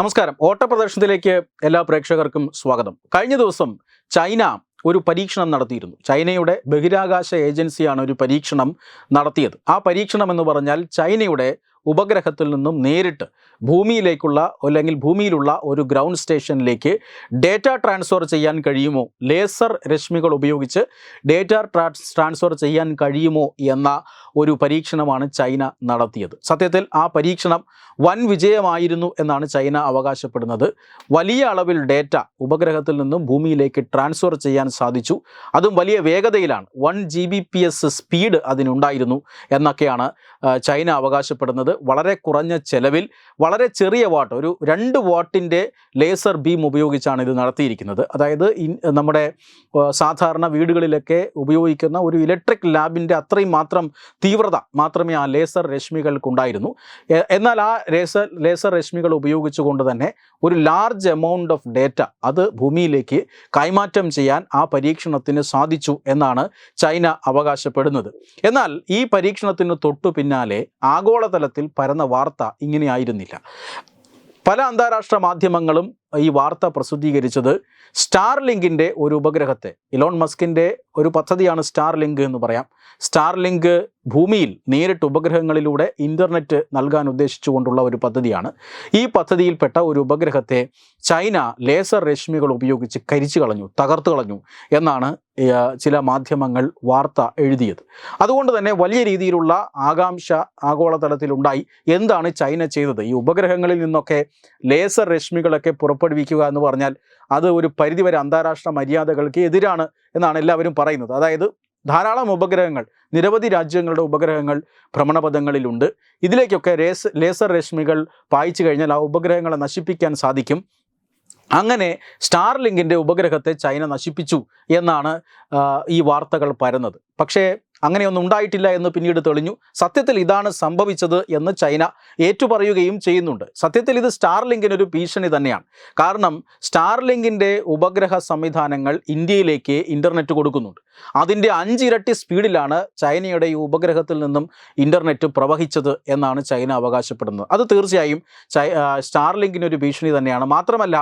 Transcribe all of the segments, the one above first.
നമസ്കാരം. ഓട്ടപ്രദർശനത്തിലേക്ക് എല്ലാ പ്രേക്ഷകർക്കും സ്വാഗതം. കഴിഞ്ഞ ദിവസം ചൈന ഒരു പരീക്ഷണം നടത്തിയിരുന്നു. ചൈനയുടെ ബഹിരാകാശ ഏജൻസിയാണ് ഒരു പരീക്ഷണം നടത്തിയത്. ആ പരീക്ഷണം എന്ന് പറഞ്ഞാൽ ചൈനയുടെ ഉപഗ്രഹത്തിൽ നിന്നും നേരിട്ട് ഭൂമിയിലേക്കുള്ള അല്ലെങ്കിൽ ഭൂമിയിലുള്ള ഒരു ഗ്രൗണ്ട് സ്റ്റേഷനിലേക്ക് ഡേറ്റ ട്രാൻസ്ഫർ ചെയ്യാൻ കഴിയുമോ? ലേസർ രശ്മികൾ ഉപയോഗിച്ച് ഡേറ്റ ട്രാൻസ്ഫർ ചെയ്യാൻ കഴിയുമോ? എന്ന ഒരു പരീക്ഷണമാണ് ചൈന നടത്തിയത്. സത്യത്തിൽ ആ പരീക്ഷണം വൻ വിജയമായിരുന്നു എന്നാണ് ചൈന അവകാശപ്പെടുന്നത്. വലിയ അളവിൽ ഡേറ്റ ഉപഗ്രഹത്തിൽ നിന്നും ഭൂമിയിലേക്ക് ട്രാൻസ്ഫർ ചെയ്യാൻ സാധിച്ചു. അതും വലിയ വേഗതയിലാണ്. One G B P S speed അതിനുണ്ടായിരുന്നു എന്നൊക്കെയാണ് ചൈന അവകാശപ്പെടുന്നത്. വളരെ കുറഞ്ഞ ചെലവിൽ വളരെ ചെറിയ വാട്ട് ഒരു രണ്ട് വാട്ടിന്റെ ലേസർ ബീം ഉപയോഗിച്ചാണ് ഇത് നടത്തിയിരിക്കുന്നത്. അതായത് നമ്മുടെ സാധാരണ വീടുകളിലൊക്കെ ഉപയോഗിക്കുന്ന ഒരു ഇലക്ട്രിക് ലാബിന്റെ അത്രയും മാത്രം തീവ്രത മാത്രമേ ആ ലേസർ രശ്മികൾക്കുണ്ടായിരുന്നു. എന്നാൽ ആ ലേസർ ലേസർ രശ്മികൾ ഉപയോഗിച്ചുകൊണ്ട് തന്നെ ഒരു ലാർജ് എമൗണ്ട് ഓഫ് ഡേറ്റ അത് ഭൂമിയിലേക്ക് കൈമാറ്റം ചെയ്യാൻ ആ പരീക്ഷണത്തിന് സാധിച്ചു എന്നാണ് ചൈന അവകാശപ്പെടുന്നത്. എന്നാൽ ഈ പരീക്ഷണത്തിന് തൊട്ടു പിന്നാലെ ആഗോളതലത്തിൽ പരന്ന വാർത്ത ഇങ്ങനെയായിരുന്നില്ല. പല അന്താരാഷ്ട്ര മാധ്യമങ്ങളും ഈ വാർത്ത പ്രസിദ്ധീകരിച്ചത് സ്റ്റാർ ലിങ്കിന്റെ ഒരു ഉപഗ്രഹത്തെ. ഇലോൺ മസ്കിന്റെ ഒരു പദ്ധതിയാണ് സ്റ്റാർ ലിങ്ക് എന്ന് പറയാം. സ്റ്റാർ ലിങ്ക് ഭൂമിയിൽ നേരിട്ട് ഉപഗ്രഹങ്ങളിലൂടെ ഇന്റർനെറ്റ് നൽകാൻ ഉദ്ദേശിച്ചുകൊണ്ടുള്ള ഒരു പദ്ധതിയാണ്. ഈ പദ്ധതിയിൽപ്പെട്ട ഒരു ഉപഗ്രഹത്തെ ചൈന ലേസർ രശ്മികൾ ഉപയോഗിച്ച് കരിച്ചു കളഞ്ഞു തകർത്തു കളഞ്ഞു എന്നാണ് ചില മാധ്യമങ്ങൾ വാർത്ത എഴുതിയത്. അതുകൊണ്ട് തന്നെ വലിയ രീതിയിലുള്ള ആകാംക്ഷ ആഗോളതലത്തിലുണ്ടായി. എന്താണ് ചൈന ചെയ്തത്? ഈ ഉപഗ്രഹങ്ങളിൽ നിന്നൊക്കെ ലേസർ രശ്മികളൊക്കെ പുറപ്പെടുവിക്കുക എന്ന് പറഞ്ഞാൽ അത് ഒരു പരിധിവരെ അന്താരാഷ്ട്ര മര്യാദകൾക്ക് എതിരാണ് എന്നാണ് എല്ലാവരും പറയുന്നത്. അതായത് ധാരാളം ഉപഗ്രഹങ്ങൾ നിരവധി രാജ്യങ്ങളുടെ ഉപഗ്രഹങ്ങൾ ഭ്രമണപഥങ്ങളിലുണ്ട്. ഇതിലേക്കൊക്കെ രേസ് ലേസർ രശ്മികൾ പായിച്ചു കഴിഞ്ഞാൽ ആ ഉപഗ്രഹങ്ങളെ നശിപ്പിക്കാൻ സാധിക്കും. അങ്ങനെ സ്റ്റാർലിങ്കിന്റെ ഉപഗ്രഹത്തെ ചൈന നശിപ്പിച്ചു എന്നാണ് ഈ വാർത്തകൾ പരന്നത്. പക്ഷേ അങ്ങനെയൊന്നും ഉണ്ടായിട്ടില്ല എന്ന് പിന്നീട് തെളിഞ്ഞു. സത്യത്തിൽ ഇതാണ് സംഭവിച്ചത് എന്ന് ചൈന ഏറ്റുപറയുകയും ചെയ്യുന്നുണ്ട്. സത്യത്തിൽ ഇത് സ്റ്റാർലിങ്കിനൊരു ഭീഷണി തന്നെയാണ്. കാരണം സ്റ്റാർലിങ്കിന്റെ ഉപഗ്രഹ സംവിധാനങ്ങൾ ഇന്ത്യയിലേക്ക് ഇന്റർനെറ്റ് കൊടുക്കുന്നുണ്ട്. അതിന്റെ അഞ്ചിരട്ടി സ്പീഡിലാണ് ചൈനയുടെ ഈ ഉപഗ്രഹത്തിൽ നിന്നും ഇന്റർനെറ്റ് പ്രവഹിച്ചത് എന്നാണ് ചൈന അവകാശപ്പെടുന്നത്. അത് തീർച്ചയായും ചൈ ഒരു ഭീഷണി തന്നെയാണ്. മാത്രമല്ല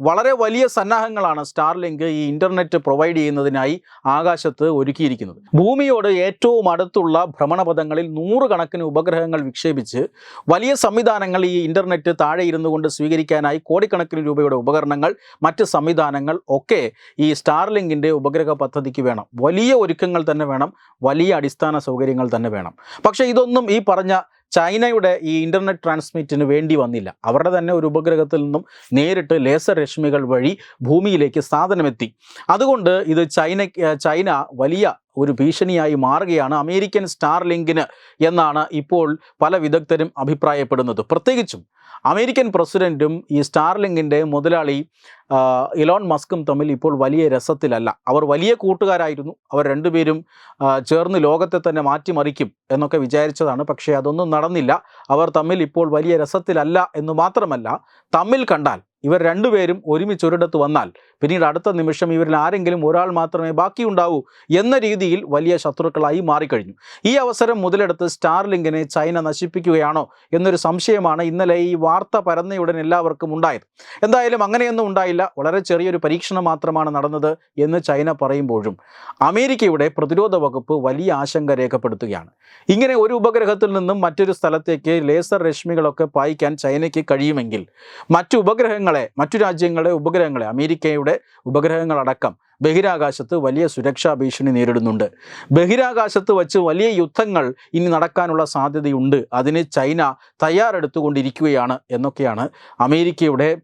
വളരെ വലിയ സന്നാഹങ്ങളാണ് സ്റ്റാർലിങ്ക് ഈ ഇന്റർനെറ്റ് പ്രൊവൈഡ് ചെയ്യുന്നതിനായി ആകാശത്ത് ഒരുക്കിയിരിക്കുന്നത്. ഭൂമിയോട് ഏറ്റവും അടുത്തുള്ള ഭ്രമണപഥങ്ങളിൽ നൂറുകണക്കിന് ഉപഗ്രഹങ്ങൾ വിക്ഷേപിച്ച് വലിയ സംവിധാനങ്ങൾ ഈ ഇന്റർനെറ്റ് താഴെ ഇരുന്നു കൊണ്ട് സ്വീകരിക്കാനായി കോടിക്കണക്കിന് രൂപയുടെ ഉപകരണങ്ങൾ മറ്റ് സംവിധാനങ്ങൾ ഒക്കെ ഈ സ്റ്റാർലിങ്കിന്റെ ഉപഗ്രഹ പദ്ധതിക്ക് വേണം. വലിയ ഒരുക്കങ്ങൾ തന്നെ വേണം. വലിയ അടിസ്ഥാന സൗകര്യങ്ങൾ തന്നെ വേണം. പക്ഷേ ഇതൊന്നും ഈ പറഞ്ഞ ചൈനയുടെ ഈ ഇന്റർനെറ്റ് ട്രാൻസ്മിറ്റിന് വേണ്ടി വന്നില്ല. അവരുടെ തന്നെ ഒരു ഉപഗ്രഹത്തിൽ നിന്നും നേരിട്ട് ലേസർ രശ്മികൾ വഴി ഭൂമിയിലേക്ക് സാധനമെത്തി. അതുകൊണ്ട് ഇത് ചൈന ചൈന വലിയ ഒരു ഭീഷണിയായി മാറുകയാണ് അമേരിക്കൻ സ്റ്റാർ ലിങ്കിന് എന്നാണ് ഇപ്പോൾ പല വിദഗ്ധരും അഭിപ്രായപ്പെടുന്നത്. പ്രത്യേകിച്ചും അമേരിക്കൻ പ്രസിഡന്റും ഈ സ്റ്റാർ ലിങ്കിന്റെ മുതലാളി ഇലോൺ മസ്കും തമ്മിൽ ഇപ്പോൾ വലിയ രസത്തിലല്ല. അവർ വലിയ കൂട്ടുകാരായിരുന്നു. അവർ രണ്ടുപേരും ചേർന്ന് ലോകത്തെ തന്നെ മാറ്റിമറിക്കും എന്നൊക്കെ വിചാരിച്ചതാണ്. പക്ഷേ അതൊന്നും നടന്നില്ല. അവർ തമ്മിൽ ഇപ്പോൾ വലിയ രസത്തിലല്ല എന്ന് മാത്രമല്ല തമ്മിൽ കണ്ടാൽ ഇവർ രണ്ടുപേരും ഒരുമിച്ച് ഒരിടത്ത് വന്നാൽ പിന്നീട് അടുത്ത നിമിഷം ഇവരിൽ ആരെങ്കിലും ഒരാൾ മാത്രമേ ബാക്കിയുണ്ടാവൂ എന്ന രീതിയിൽ വലിയ ശത്രുക്കളായി മാറിക്കഴിഞ്ഞു. ഈ അവസരം മുതലെടുത്ത് സ്റ്റാർലിങ്കിനെ ചൈന നശിപ്പിക്കുകയാണോ എന്നൊരു സംശയമാണ് ഇന്നലെ ഈ വാർത്ത പരന്നയുടൻ എല്ലാവർക്കും ഉണ്ടായത്. എന്തായാലും അങ്ങനെയൊന്നും ഉണ്ടായില്ല. വളരെ ചെറിയൊരു പരീക്ഷണം മാത്രമാണ് നടന്നത് എന്ന് ചൈന പറയുമ്പോഴും അമേരിക്കയുടെ പ്രതിരോധ വകുപ്പ് വലിയ ആശങ്ക രേഖപ്പെടുത്തുകയാണ്. ഇങ്ങനെ ഒരു ഉപഗ്രഹത്തിൽ നിന്നും മറ്റൊരു സ്ഥലത്തേക്ക് ലേസർ രശ്മികളൊക്കെ പായിക്കാൻ ചൈനയ്ക്ക് കഴിയുമെങ്കിൽ മറ്റു ഉപഗ്രഹങ്ങളെ മറ്റു രാജ്യങ്ങളുടെ ഉപഗ്രഹങ്ങളെ അമേരിക്കയുടെ ഉപഗ്രഹങ്ങളടക്കം ബഹിരാകാശത്ത് വലിയ സുരക്ഷാ ഭീഷണി നേരിടുന്നുണ്ട്. ബഹിരാകാശത്ത് വച്ച് വലിയ യുദ്ധങ്ങൾ ഇനി നടക്കാനുള്ള സാധ്യതയുണ്ട്. അതിന് ചൈന തയ്യാറെടുത്തുകൊണ്ടിരിക്കുകയാണ് എന്നൊക്കെയാണ് അമേരിക്കയുടെ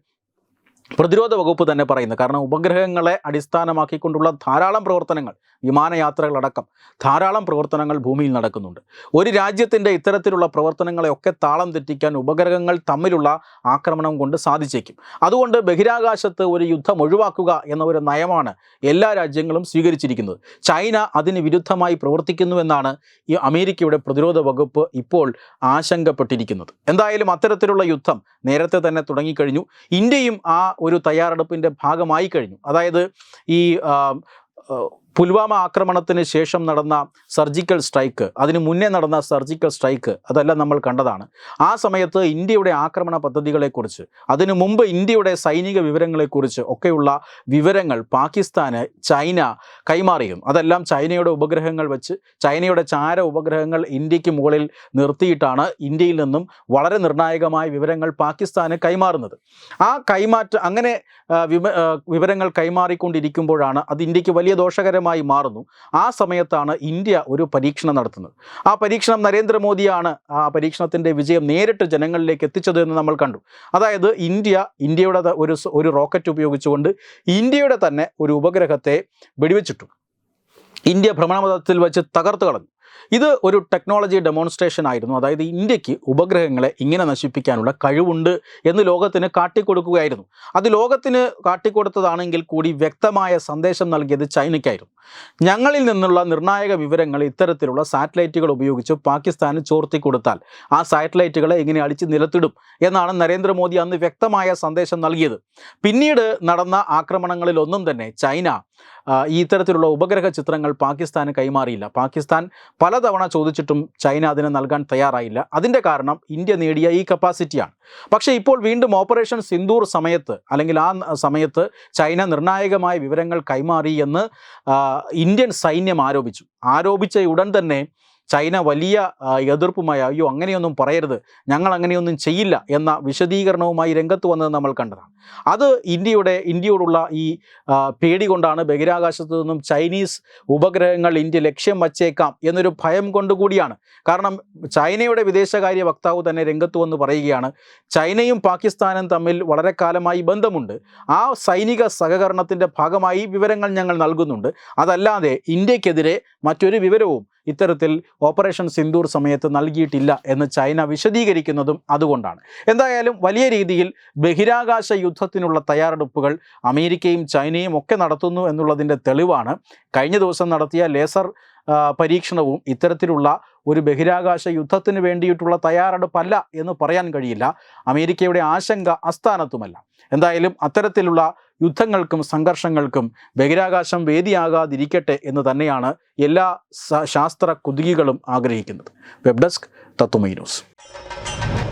പ്രതിരോധ വകുപ്പ് തന്നെ പറയുന്നു. കാരണം ഉപഗ്രഹങ്ങളെ അടിസ്ഥാനമാക്കിക്കൊണ്ടുള്ള ധാരാളം പ്രവർത്തനങ്ങൾ വിമാനയാത്രകളടക്കം ധാരാളം പ്രവർത്തനങ്ങൾ ഭൂമിയിൽ നടക്കുന്നുണ്ട്. ഒരു രാജ്യത്തിന്റെ ഇത്തരത്തിലുള്ള പ്രവർത്തനങ്ങളെയൊക്കെ താളം തെറ്റിക്കാൻ ഉപഗ്രഹങ്ങൾ തമ്മിലുള്ള ആക്രമണം കൊണ്ട് സാധിച്ചേക്കും. അതുകൊണ്ട് ബഹിരാകാശത്ത് ഒരു യുദ്ധം ഒഴിവാക്കുക എന്ന ഒരു നയമാണ് എല്ലാ രാജ്യങ്ങളും സ്വീകരിച്ചിരിക്കുന്നത്. ചൈന അതിന് വിരുദ്ധമായി പ്രവർത്തിക്കുന്നുവെന്നാണ് ഈ അമേരിക്കയുടെ പ്രതിരോധ വകുപ്പ് ഇപ്പോൾ ആശങ്കപ്പെട്ടിരിക്കുന്നത്. എന്തായാലും അത്തരത്തിലുള്ള യുദ്ധം നേരത്തെ തന്നെ തുടങ്ങിക്കഴിഞ്ഞു. ഇന്ത്യയും ആ ഒരു തയ്യാറെടുപ്പിന്റെ ഭാഗമായി കഴിഞ്ഞു. അതായത് ഈ പുൽവാമ ആക്രമണത്തിന് ശേഷം നടന്ന സർജിക്കൽ സ്ട്രൈക്ക് അതിന് മുന്നേ നടന്ന സർജിക്കൽ സ്ട്രൈക്ക് അതെല്ലാം നമ്മൾ കണ്ടതാണ്. ആ സമയത്ത് ഇന്ത്യയുടെ ആക്രമണ പദ്ധതികളെക്കുറിച്ച് അതിനു മുമ്പ് ഇന്ത്യയുടെ സൈനിക വിവരങ്ങളെക്കുറിച്ച് ഒക്കെയുള്ള വിവരങ്ങൾ പാകിസ്ഥാന് ചൈന കൈമാറിയും. അതെല്ലാം ചൈനയുടെ ഉപഗ്രഹങ്ങൾ വെച്ച് ചൈനയുടെ ചാര ഉപഗ്രഹങ്ങൾ ഇന്ത്യയ്ക്ക് മുകളിൽ നിർത്തിയിട്ടാണ് ഇന്ത്യയിൽ നിന്നും വളരെ നിർണായകമായ വിവരങ്ങൾ പാകിസ്ഥാന് കൈമാറുന്നത്. ആ കൈമാറ്റ അങ്ങനെ വിവരങ്ങൾ കൈമാറിക്കൊണ്ടിരിക്കുമ്പോഴാണ് അത് ഇന്ത്യയ്ക്ക് വലിയ ദോഷകരമായി മാറുന്നു. ആ സമയത്താണ് ഇന്ത്യ ഒരു പരീക്ഷണം നടത്തുന്നത്. ആ പരീക്ഷണം നരേന്ദ്രമോദിയാണ് ആ പരീക്ഷണത്തിന്റെ വിജയം നേരിട്ട് ജനങ്ങളിലേക്ക് എത്തിച്ചത് എന്ന് നമ്മൾ കണ്ടു. അതായത് ഇന്ത്യ ഇന്ത്യയുടെ ഒരു ഒരു റോക്കറ്റ് ഉപയോഗിച്ചുകൊണ്ട് ഇന്ത്യയുടെ തന്നെ ഒരു ഉപഗ്രഹത്തെ വെടിവെച്ചിട്ടു. ഇന്ത്യ ഭ്രമണപഥത്തിൽ വെച്ച് തകർത്ത് കളഞ്ഞു. ഇത് ഒരു ടെക്നോളജി ഡെമോൺസ്ട്രേഷൻ ആയിരുന്നു. അതായത് ഇന്ത്യയ്ക്ക് ഉപഗ്രഹങ്ങളെ ഇങ്ങനെ നശിപ്പിക്കാനുള്ള കഴിവുണ്ട് എന്ന് ലോകത്തിന് കാട്ടിക്കൊടുക്കുകയായിരുന്നു. അത് ലോകത്തിന് കാട്ടിക്കൊടുത്തതാണെങ്കിൽ കൂടി വ്യക്തമായ സന്ദേശം നൽകിയത് ചൈനയ്ക്കായിരുന്നു. ഞങ്ങളിൽ നിന്നുള്ള നിർണായക വിവരങ്ങൾ ഇത്തരത്തിലുള്ള സാറ്റലൈറ്റുകൾ ഉപയോഗിച്ച് പാകിസ്ഥാന് ചോർത്തി കൊടുത്താൽ ആ സാറ്റലൈറ്റുകളെ എങ്ങനെ അടിച്ച് നിലത്തിടും എന്നാണ് നരേന്ദ്രമോദി അന്ന് വ്യക്തമായ സന്ദേശം നൽകിയത്. പിന്നീട് നടന്ന ആക്രമണങ്ങളിലൊന്നും തന്നെ ചൈന ഈ ഇത്തരത്തിലുള്ള ഉപഗ്രഹ ചിത്രങ്ങൾ പാകിസ്ഥാന് കൈമാറിയില്ല. പാകിസ്ഥാൻ പലതവണ ചോദിച്ചിട്ടും ചൈന അതിന് നൽകാൻ തയ്യാറായില്ല. അതിന്റെ കാരണം ഇന്ത്യ നേടിയ ഈ കപ്പാസിറ്റിയാണ്. പക്ഷേ ഇപ്പോൾ വീണ്ടും ഓപ്പറേഷൻ സിന്ദൂർ സമയത്ത് അല്ലെങ്കിൽ ആ സമയത്ത് ചൈന നിർണായകമായ വിവരങ്ങൾ കൈമാറി എന്ന് ഇന്ത്യൻ സൈന്യം ആരോപിച്ചു. ആരോപിച്ച ഉടൻ തന്നെ ചൈന വലിയ എതിർപ്പുമായി അയ്യോ അങ്ങനെയൊന്നും പറയരുത്. ഞങ്ങൾ അങ്ങനെയൊന്നും ചെയ്യില്ല എന്ന വിശദീകരണവുമായി രംഗത്ത് വന്നത് നമ്മൾ കണ്ടതാണ്. അത് ഇന്ത്യയുടെ ഇന്ത്യയോടുള്ള ഈ പേടി കൊണ്ടാണ് ബഹിരാകാശത്തു നിന്നും ചൈനീസ് ഉപഗ്രഹങ്ങൾ ഇന്ത്യ ലക്ഷ്യം വച്ചേക്കാം എന്നൊരു ഭയം കൊണ്ടുകൂടിയാണ്. കാരണം ചൈനയുടെ വിദേശകാര്യ വക്താവ് തന്നെ രംഗത്ത് വന്ന് പറയുകയാണ് ചൈനയും പാകിസ്ഥാനും തമ്മിൽ വളരെ കാലമായി ബന്ധമുണ്ട്. ആ സൈനിക സഹകരണത്തിന്റെ ഭാഗമായി വിവരങ്ങൾ ഞങ്ങൾ നൽകുന്നുണ്ട്. അതല്ലാതെ ഇന്ത്യക്കെതിരെ മറ്റൊരു വിവരവും ഇത്തരത്തിൽ ഓപ്പറേഷൻ സിന്ദൂർ സമയത്ത് നൽകിയിട്ടില്ല എന്ന് ചൈന വിശദീകരിക്കുന്നതും അതുകൊണ്ടാണ്. എന്തായാലും വലിയ രീതിയിൽ ബഹിരാകാശ യുദ്ധത്തിനുള്ള തയ്യാറെടുപ്പുകൾ അമേരിക്കയും ചൈനയും ഒക്കെ നടത്തുന്നു എന്നുള്ളതിന്റെ തെളിവാണ്. കഴിഞ്ഞ ദിവസം നടത്തിയ ലേസർ പരീക്ഷണവും ഇത്തരത്തിലുള്ള ഒരു ബഹിരാകാശ യുദ്ധത്തിന് വേണ്ടിയിട്ടുള്ള തയ്യാറെടുപ്പല്ല എന്ന് പറയാൻ കഴിയില്ല. അമേരിക്കയുടെ ആശങ്ക അസ്ഥാനത്തുമല്ല. എന്തായാലും അത്തരത്തിലുള്ള യുദ്ധങ്ങൾക്കും സംഘർഷങ്ങൾക്കും ബഹിരാകാശം വേദിയാകാതിരിക്കട്ടെ എന്ന് തന്നെയാണ് എല്ലാ ശാസ്ത്ര കുതുകികളും ആഗ്രഹിക്കുന്നത്. Web desk Tatwamayi news.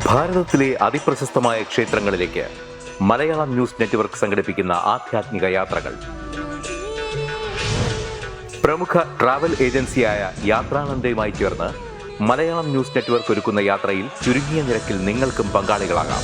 ഭാരതത്തിലെ അതിപ്രശസ്തമായ ക്ഷേത്രങ്ങളിലേക്ക് മലയാളം ന്യൂസ് നെറ്റ്വർക്ക് സംഘടിപ്പിക്കുന്ന ആധ്യാത്മിക യാത്രകൾ. പ്രമുഖ ട്രാവൽ ഏജൻസിയായ യാത്രാനന്ദയുമായി ചേർന്ന് മലയാളം ന്യൂസ് നെറ്റ്വർക്ക് ഒരുക്കുന്ന യാത്രയിൽ ചുരുങ്ങിയ നിരക്കിൽ നിങ്ങൾക്കും പങ്കാളികളാകാം.